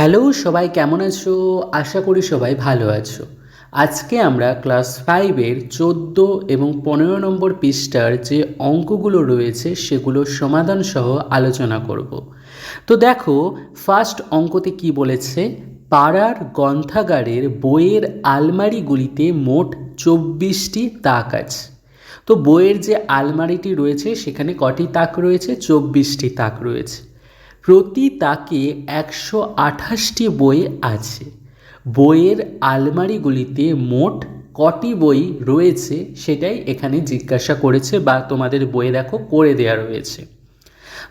Hello, সবাই কেমন আছো? আশা করি সবাই ভালো আছো। আজকে আমরা ক্লাস ফাইভের চোদ্দ এবং পনেরো নম্বর পৃষ্ঠার যে অঙ্কগুলো রয়েছে, সেগুলোর সমাধান সহ আলোচনা করব। তো দেখো ফার্স্ট অঙ্কতে কি বলেছে? পাড়ার গ্রন্থাগারের বইয়ের আলমারিগুলিতে মোট চব্বিশটি তাক আছে। তো বইয়ের যে আলমারিটি রয়েছে, সেখানে কটি তাক রয়েছে? চব্বিশটি তাক রয়েছে। প্রতি তাকে একশো আঠাশটি বই আছে। বইয়ের আলমারিগুলিতে মোট কটি বই রয়েছে সেটাই এখানে জিজ্ঞাসা করেছে বা তোমাদের বইয়ে দেখো করে দেওয়া রয়েছে।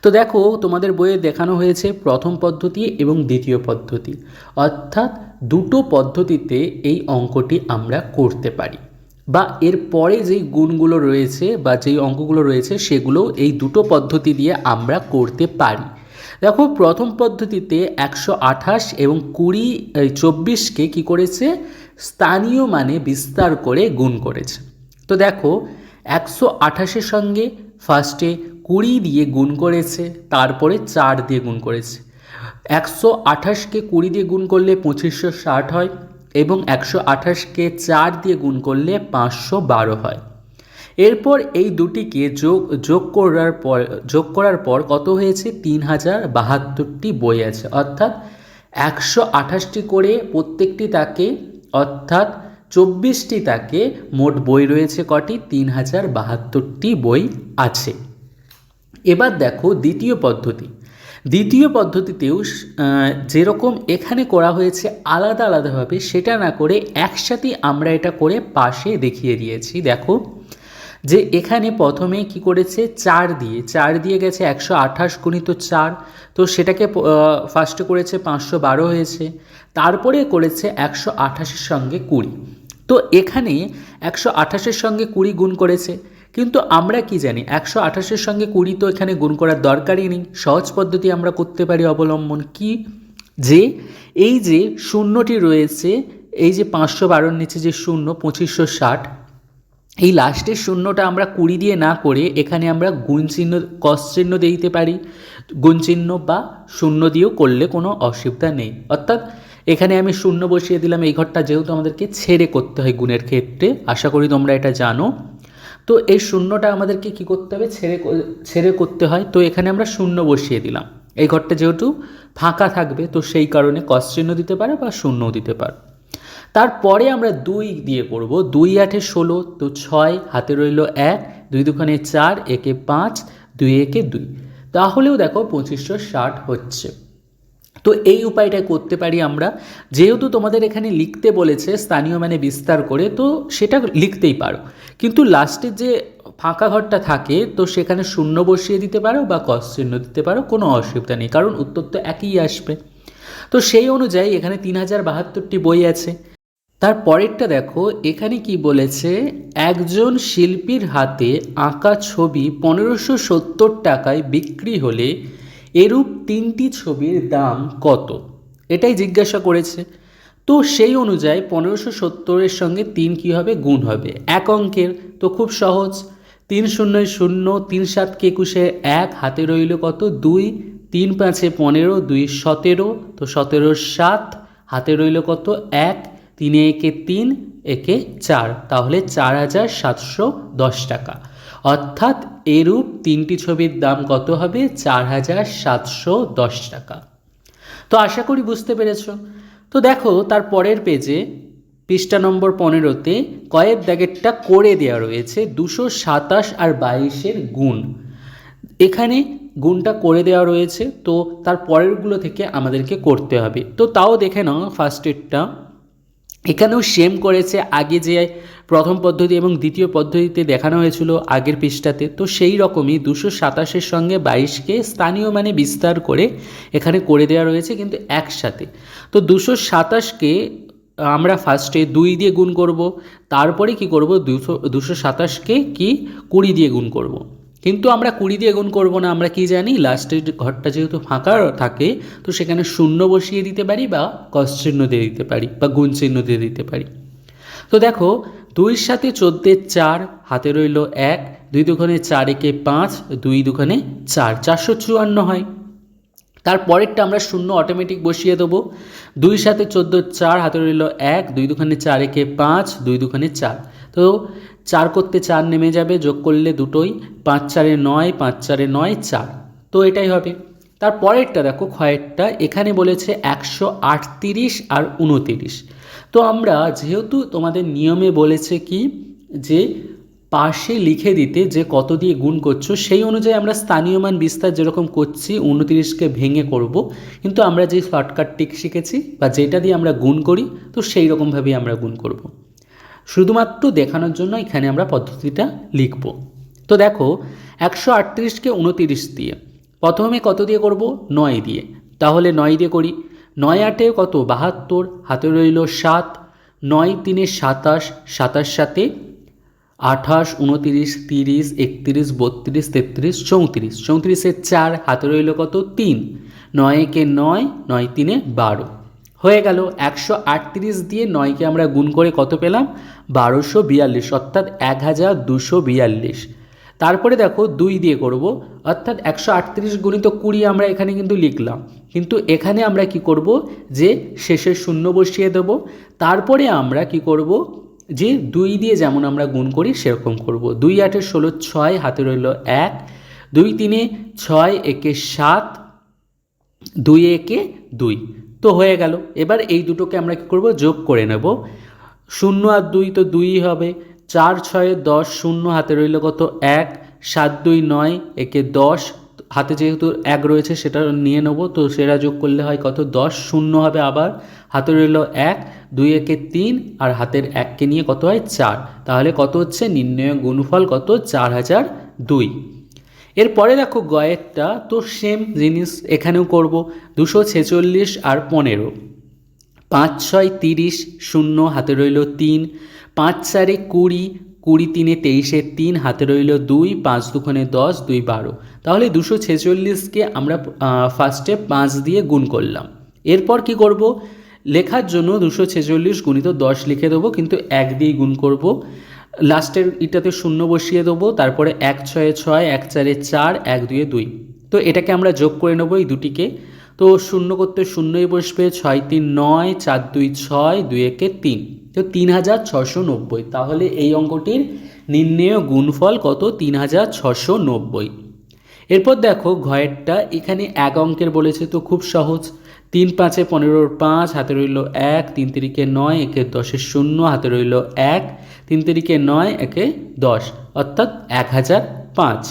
তো দেখো, তোমাদের বইয়ে দেখানো হয়েছে প্রথম পদ্ধতি এবং দ্বিতীয় পদ্ধতি। অর্থাৎ দুটো পদ্ধতিতে এই অঙ্কটি আমরা করতে পারি। বা এর পরে যেই গুণগুলো রয়েছে বা যেই অঙ্কগুলো রয়েছে সেগুলো এই দুটো পদ্ধতি দিয়ে আমরা করতে পারি। দেখো, প্রথম পদ্ধতিতে একশো আঠাশ এবং কুড়ি চব্বিশকে কী করেছে? স্থানীয় মানে বিস্তার করে গুণ করেছে। তো দেখো, একশো আঠাশের সঙ্গে ফার্স্টে কুড়ি দিয়ে গুণ করেছে, তারপরে চার দিয়ে গুণ করেছে। একশো আঠাশকে কুড়ি দিয়ে গুণ করলে পঁচিশশো ষাট হয় এবং একশো আঠাশকে চার দিয়ে গুণ করলে পাঁচশো বারো হয়। এরপর এই দুটিকে যোগ যোগ করার পর, যোগ করার পর কত হয়েছে? তিন হাজার বাহাত্তরটি বই আছে। অর্থাৎ একশো আঠাশটি করে প্রত্যেকটি তাকে, অর্থাৎ চব্বিশটি তাকে মোট বই রয়েছে কটি? তিন হাজার বাহাত্তরটি বই আছে। এবার দেখো দ্বিতীয় পদ্ধতি। দ্বিতীয় পদ্ধতিতেও যেরকম এখানে করা হয়েছে আলাদা আলাদাভাবে, সেটা না করে একসাথে আমরা এটা করে পাশে দেখিয়ে দিয়েছি। দেখো যে এখানে প্রথমে কি করেছে? চার দিয়ে। চার দিয়ে গেছে একশো আঠাশ গুণিত চার। তো সেটাকে ফার্স্টে করেছে পাঁচশো বারো হয়েছে। তারপরে করেছে একশো আঠাশের সঙ্গে কুড়ি। তো এখানে একশো আঠাশের সঙ্গে কুড়ি গুণ করেছে। কিন্তু আমরা কি জানি? একশো আঠাশের সঙ্গে কুড়ি তো এখানে গুণ করার দরকারই নেই। সহজ পদ্ধতি আমরা করতে পারি অবলম্বন কি? যে এই যে শূন্যটি রয়েছে, এই যে পাঁচশো বারোর নিচে যে শূন্য, পঁচিশশো ষাট এই লাস্টের শূন্যটা আমরা কুড়ি দিয়ে না করে এখানে আমরা গুণ চিহ্ন কস চিহ্ন দিয়ে দিতে পারি। গুণ চিহ্ন বা শূন্য দিয়েও করলে কোনো অসুবিধা নেই। অর্থাৎ এখানে আমি শূন্য বসিয়ে দিলাম, এই ঘরটা যেহেতু আমাদেরকে ছেড়ে করতে হয় গুণের ক্ষেত্রে, আশা করি তোমরা এটা জানো। তো এই শূন্যটা আমাদেরকে কি করতে হবে? ছেড়ে ছেড়ে করতে হয়। তো এখানে আমরা শূন্য বসিয়ে দিলাম। এই ঘরটা যেহেতু ফাঁকা থাকবে, তো সেই কারণে কস চিহ্ন দিতে পারে বা শূন্যও দিতে পারে। তারপরে আমরা দুই দিয়ে করব দুই আঠে ষোলো, তো ছয় হাতে রইল এক, দুই দুখানে চার, একে পাঁচ, দুই একে দুই। তাহলেও দেখো পঁচিশশো ষাট হচ্ছে। তো এই উপায়টা করতে পারি আমরা। যেহেতু তোমাদের এখানে লিখতে বলেছে স্থানীয় মানে বিস্তার করে, তো সেটা লিখতেই পারো। কিন্তু লাস্টের যে ফাঁকা ঘরটা থাকে, তো সেখানে শূন্য বসিয়ে দিতে পারো বা কস চিহ্ন দিতে পারো, কোনো অসুবিধা নেই, কারণ উত্তর তো একই আসবে। তো সেই অনুযায়ী এখানে তিন হাজার বাহাত্তরটি বই আছে। তার পরেরটা দেখো, এখানে কি বলেছে? একজন শিল্পীর হাতে আঁকা ছবি পনেরোশো সত্তর টাকায় বিক্রি হলে এরূপ তিনটি ছবির দাম কত? এটাই জিজ্ঞাসা করেছে। তো সেই অনুযায়ী পনেরোশো সত্তরের সঙ্গে তিন কী হবে গুণ হবে? এক অঙ্কের, তো খুব সহজ। তিন শূন্য শূন্য, তিন সাতকে একুশে এক, হাতে রইল কত? দুই। তিন পাঁচে পনেরো, দুই সতেরো, তো সতেরো সাত, হাতে রইল কত? এক। তিনে একে তিন, একে চার, তাহলে চার হাজার সাতশো দশ টাকা। অর্থাৎ এরূপ তিনটি ছবির দাম কত হবে? চার হাজার সাতশো দশ টাকা। তো আশা করি বুঝতে পেরেছ। তো দেখো, তার পরের পেজে, পৃষ্ঠা নম্বর পনেরোতে কয়েক দাগেরটা করে দেওয়া রয়েছে, দুশো সাতাশ আর বাইশের গুণ। এখানে গুণটা করে দেওয়া রয়েছে, তো তার পরেরগুলো থেকে আমাদেরকে করতে হবে। তো তাও দেখে নাও ফার্স্ট এডটা এখানেও সেম করেছে আগে যে প্রথম পদ্ধতি এবং দ্বিতীয় পদ্ধতিতে দেখানো হয়েছিল আগের পৃষ্ঠাতে। তো সেই রকমই দুশো সাতাশের সঙ্গে বাইশকে স্থানীয় মানে বিস্তার করে এখানে করে দেওয়া রয়েছে কিন্তু একসাথে। তো দুশো সাতাশকে আমরা ফার্স্টে দুই দিয়ে গুণ করব, তারপরে কি করব? দুশো দুশো সাতাশকে কি কুড়ি দিয়ে গুণ করব। কিন্তু আমরা কুড়ি দিয়ে গুণ করব না, আমরা কি জানি? লাস্টের ঘরটা যেহেতু ফাঁকা থাকে, তো সেখানে শূন্য বসিয়ে দিতে পারি বা কস চিহ্ন দিয়ে দিতে পারি বা গুণ চিহ্ন দিয়ে দিতে পারি। তো দেখো দুইয়ের সাথে চোদ্দের চার, হাতে রইল এক, দুই দুখানে চার একে পাঁচ, দুই দুখানে চার, চারশো চুয়ান্ন হয়। তারপরেরটা আমরা শূন্য অটোমেটিক বসিয়ে দেবো। দুই সাথে চোদ্দ চার, হাতে রইল এক, দুই দুখানে চার একে পাঁচ, দুই দুখানে চার। তো চার করতে চার নেমে যাবে, যোগ করলে দুটোই, পাঁচ চারে নয়, পাঁচ চারে নয়, চার। তো এটাই হবে। তারপরেরটা দেখো ক্ষয়েরটা এখানে বলেছে একশো আটত্রিশ আর উনতিরিশ। তো আমরা যেহেতু তোমাদের নিয়মে বলেছে কি, যে পাশে লিখে দিতে যে কত দিয়ে গুণ করছ, সেই অনুযায়ী আমরা স্থানীয় মান বিস্তার যেরকম করছি, উনতিরিশকে ভেঙে করব। কিন্তু আমরা যে শর্টকাট টিক শিখেছি বা যেটা দিয়ে আমরা গুণ করি, তো সেই রকমভাবেই আমরা গুণ করব। শুধুমাত্র দেখানোর জন্য এখানে আমরা পদ্ধতিটা লিখব। তো দেখো, একশো আটত্রিশকে উনতিরিশ দিয়ে, প্রথমে কত দিয়ে করব? নয় দিয়ে। তাহলে নয় দিয়ে করি। নয় আটে কত? বাহাত্তর। হাতে রইল সাত। নয় তিনে সাতাশ। সাতাশ সাথে আঠাশ, উনতিরিশ, তিরিশ, একত্রিশ, বত্রিশ, তেত্রিশ, চৌত্রিশ। চৌত্রিশের চার, হাতে রইল কত? তিন। নয় একে নয় নয় তিনে বারো। হয়ে গেল একশো আটত্রিশ দিয়ে নয়কে আমরা গুণ করে কত পেলাম? বারোশো বিয়াল্লিশ, অর্থাৎ এক হাজার দুশো বিয়াল্লিশ। তারপরে দেখো দুই দিয়ে করব, অর্থাৎ একশো আটত্রিশ গুণিত কুড়ি আমরা এখানে কিন্তু লিখলাম। কিন্তু এখানে আমরা কি করব? যে শেষে শূন্য বসিয়ে দেব। তারপরে আমরা কি করব? যে দুই দিয়ে যেমন আমরা গুণ করি, সেরকম করব। দুই আটে ষোলো, ছয়, হাতে রইল এক। দুই তিনে ছয়, একে সাত দুই একে দুই। তো হয়ে গেল। এবার এই দুটোকে আমরা কী করব? যোগ করে নেব। শূন্য আর দুই তো দুই হবে। চার ছয়ে দশ, শূন্য হাতে রইল কত? এক। সাত দুই নয়, একে দশ। হাতে যেহেতু এক রয়েছে, সেটা নিয়ে নেব। তো সেটা যোগ করলে হয় কত? দশ। শূন্য হবে আবার। হাতে রইল এক, দুই একে তিন, আর হাতের এককে নিয়ে কত হয়? চার। তাহলে কত হচ্ছে? নির্ণয় গুণফল কত? চার হাজার দুই। এরপরে দেখো গয়েরটা, তো সেম জিনিস এখানেও করব, দুশো ছেচল্লিশ আর পনেরো। পাঁচ ছয় তিরিশ শূন্য হাতে রইল তিন, পাঁচ চারে কুড়ি কুড়ি তিনে তেইশে তিন, হাতে রইল দুই, পাঁচ দুখানে দশ, দুই বারো। তাহলে দুশো ছেচল্লিশকে আমরা ফার্স্টে পাঁচ দিয়ে গুণ করলাম। এরপর কি করব? লেখার জন্য দুশো ছেচল্লিশ গুণিত দশ লিখে দেবো, কিন্তু এক দিয়ে গুণ করব। লাস্টের ইটাতে শূন্য বসিয়ে দেবো, তারপরে এক ছয়ে ছয়, এক চারে চার, এক দুয়ে দুই। তো এটাকে আমরা যোগ করে নেব এই দুটিকে। তো শূন্য করতে শূন্যই বসবে, ছয় তিন নয়, চার দুই ছয়, দুই একে তিন। তো তিন হাজার ছশো নব্বই। তাহলে এই অঙ্কটির নির্ণেয় গুণফল কত? তিন হাজার ছশো নব্বই। এরপর দেখো, ঘয়েরটা এখানে এক অঙ্কের বলেছে, তো খুব সহজ। তিন পাঁচে পনেরোর পাঁচ, হাতে রইল এক, তিন তিরিকে নয়, একে দশের শূন্য, হাতে রইল এক, তিন তিরিকে নয়, একে দশ, অর্থাৎ এক হাজার পাঁচ।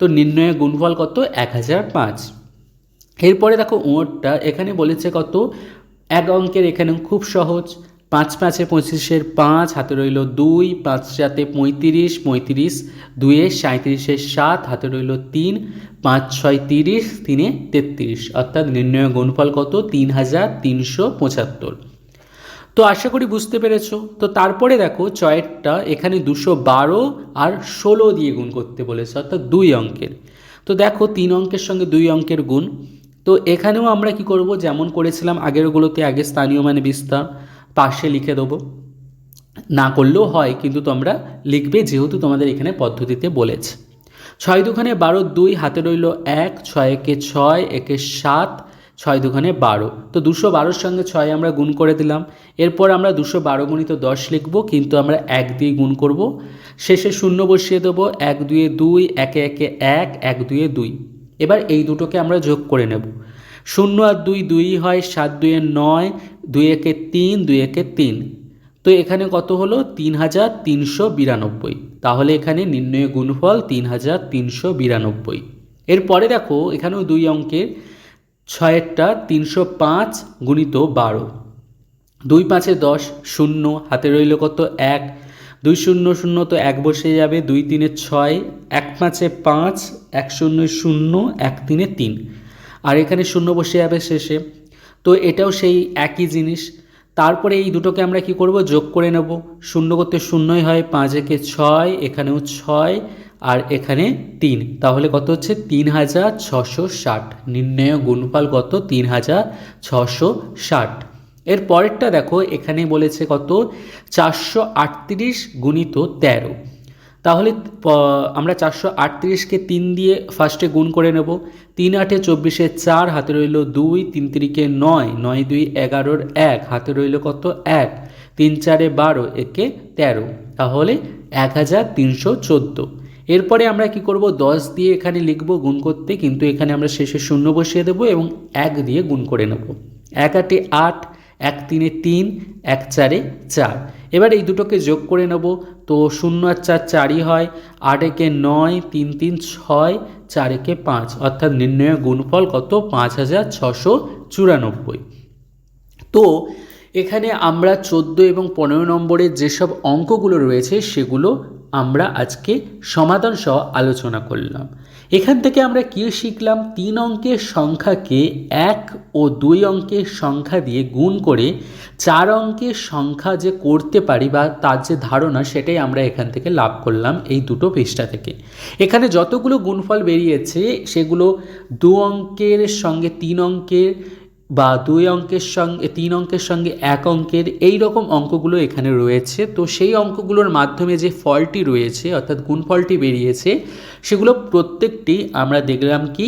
তো নির্ণয়ে গুণফল কত? এক হাজার পাঁচ। এরপরে দেখো ওঁটটা এখানে বলেছে কত? এক অঙ্কের এখানে খুব সহজ। পাঁচ পাঁচে পঁচিশের পাঁচ, হাতে রইল দুই, পাঁচ সাতে পঁয়ত্রিশ পঁয়ত্রিশ দুয়ে সাঁত্রিশের সাত, হাতে রইল তিন, পাঁচ ছয় তিরিশ, তিনে তেত্রিশ। অর্থাৎ নির্ণয় গুণফল কত? তিন হাজার তিনশো পঁচাত্তর। তো আশা করি বুঝতে পেরেছ। তো তারপরে দেখো চয়েরটা এখানে দুশো বারো আর ষোলো দিয়ে গুণ করতে বলেছে, অর্থাৎ দুই অঙ্কের। তো দেখো, তিন অঙ্কের সঙ্গে দুই অঙ্কের গুণ। তো এখানেও আমরা কি করব? যেমন করেছিলাম আগেরগুলোতে, আগে স্থানীয় মানে বিস্তার। পাশে লিখে দেবো। না করলেও হয়, কিন্তু তোমরা লিখবে যেহেতু তোমাদের এখানে পদ্ধতিতে বলেছে। ছয় দুখানে বারো দুই, হাতে রইল এক, ছয় একে ছয়, একে সাত, ছয় দুখানে বারো। তো দুশো বারোর সঙ্গে ছয় আমরা গুণ করে দিলাম। এরপর আমরা দুশো বারো গুণিত দশ লিখব, কিন্তু আমরা এক দিয়ে গুণ করব। শেষে শূন্য বসিয়ে দেবো, এক দুয়ে দুই, একে একে এক এক দুয়ে দুই। এবার এই দুটোকে আমরা যোগ করে নেব। শূন্য আর দুই দুই হয় সাত দুয়ে নয় দুই একে তিন দুই একে তিন। তো এখানে কত হলো? তিন হাজার তিনশো বিরানব্বই। তাহলে এখানে নির্ণয় গুণফল তিন হাজার তিনশো বিরানব্বই। এরপরে দেখো, এখানেও দুই অঙ্কের, ছয়েরটা তিনশো পাঁচ গুণিত বারো। দুই পাঁচে দশ, শূন্য, হাতে রইল কত? এক। দুই শূন্য শূন্য তো এক বসে যাবে। দুই তিনে ছয়, এক পাঁচে পাঁচ, এক শূন্য শূন্য, এক তিনে তিন। আর এখানে শূন্য বসে যাবে শেষে। তো এটাও সেই একই জিনিস। তারপরে এই দুটোকে আমরা কি করব? যোগ করে নেব। শূন্য করতে শূন্যই হয়, পাঁচ একে ছয়, এখানেও ছয়, আর এখানে তিন। তাহলে কত হচ্ছে? তিন হাজার ছশো ষাট। নির্ণয় গুণফল কত? তিন হাজার ছশো ষাট। এর পরেরটা দেখো, এখানে বলেছে কত? চারশো আটত্রিশ গুণিত তেরো। তাহলে আমরা চারশো আটত্রিশকে তিন দিয়ে ফার্স্টে গুণ করে নেব। তিন আটে চব্বিশে চার, হাতে রইল দুই। তিন তিরিকে নয় নয় দুই এগারোর এক, হাতে রইল কত? এক। তিন চারে বারো, একে তেরো। তাহলে এক হাজার তিনশো চোদ্দ। এরপরে আমরা কি করব? দশ দিয়ে এখানে লিখব গুণ করতে, কিন্তু এখানে আমরা শেষে শূন্য বসিয়ে দেবো এবং এক দিয়ে গুণ করে নেব। এক আটে আট এক তিনে তিন, এক চারে চার। এবার এই দুটোকে যোগ করে নেব। তো শূন্য আর চার চারই হয়, আট একে নয়, তিন তিন ছয়, চার একে পাঁচ। অর্থাৎ নির্ণয় গুণফল কত? পাঁচ হাজার ছশো চুরানব্বই। তো এখানে আমরা চোদ্দ এবং পনেরো নম্বরের যেসব অঙ্কগুলো রয়েছে সেগুলো আমরা আজকে সমাধান সহ আলোচনা করলাম। এখান থেকে আমরা কী শিখলাম? তিন অঙ্কের সংখ্যাকে এক ও দুই অঙ্কের সংখ্যা দিয়ে গুণ করে চার অঙ্কের সংখ্যা যে করতে পারি বা তার যে ধারণা সেটাই আমরা এখান থেকে লাভ করলাম এই দুটো পৃষ্ঠা থেকে। এখানে যতগুলো গুণফল বেরিয়েছে সেগুলো দু অঙ্কের সঙ্গে তিন অঙ্কের বা দুই অঙ্কের সঙ্গে তিন অঙ্কের সঙ্গে এক অঙ্কের এই রকম অঙ্কগুলো এখানে রয়েছে। তো সেই অঙ্কগুলোর মাধ্যমে যে ফলটি রয়েছে, অর্থাৎ গুণফলটি বেরিয়েছে, সেগুলো প্রত্যেকটি আমরা দেখলাম কি?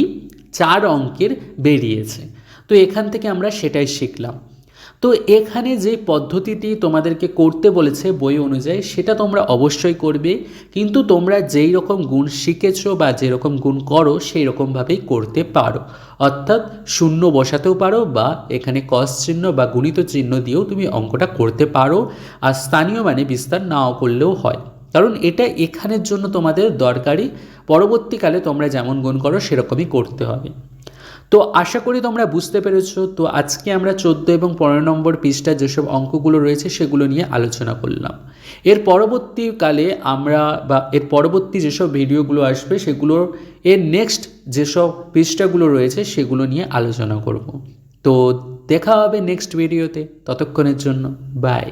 চার অঙ্কের বেরিয়েছে। তো এখান থেকে আমরা সেটাই শিখলাম। তো এখানে যে পদ্ধতিটি তোমাদেরকে করতে বলেছে বই অনুযায়ী, সেটা তোমরা অবশ্যই করবে। কিন্তু তোমরা যেই রকম গুণ শিখেছো বা যেরকম গুণ করো, সেই রকমভাবেই করতে পারো। অর্থাৎ শূন্য বসাতেও পারো বা এখানে কস চিহ্ন বা গুণিত চিহ্ন দিয়েও তুমি অঙ্কটা করতে পারো। আর স্থানীয় মানে বিস্তার নাও করলেও হয়। কারণ এটা এখানের জন্য তোমাদের দরকারি। পরবর্তীকালে তোমরা যেমন গুণ করো, সেরকমই করতে হবে। তো আশা করি তোমরা বুঝতে পেরেছ। তো আজকে আমরা চোদ্দ এবং পনেরো নম্বর পৃষ্ঠা যেসব অঙ্কগুলো রয়েছে সেগুলো নিয়ে আলোচনা করলাম। এর পরবর্তীকালে আমরা বা এর পরবর্তী যেসব ভিডিওগুলো আসবে সেগুলোর এর নেক্সট যেসব পৃষ্ঠাগুলো রয়েছে সেগুলো নিয়ে আলোচনা করব। তো দেখা হবে নেক্সট ভিডিওতে ততক্ষণের জন্য বাই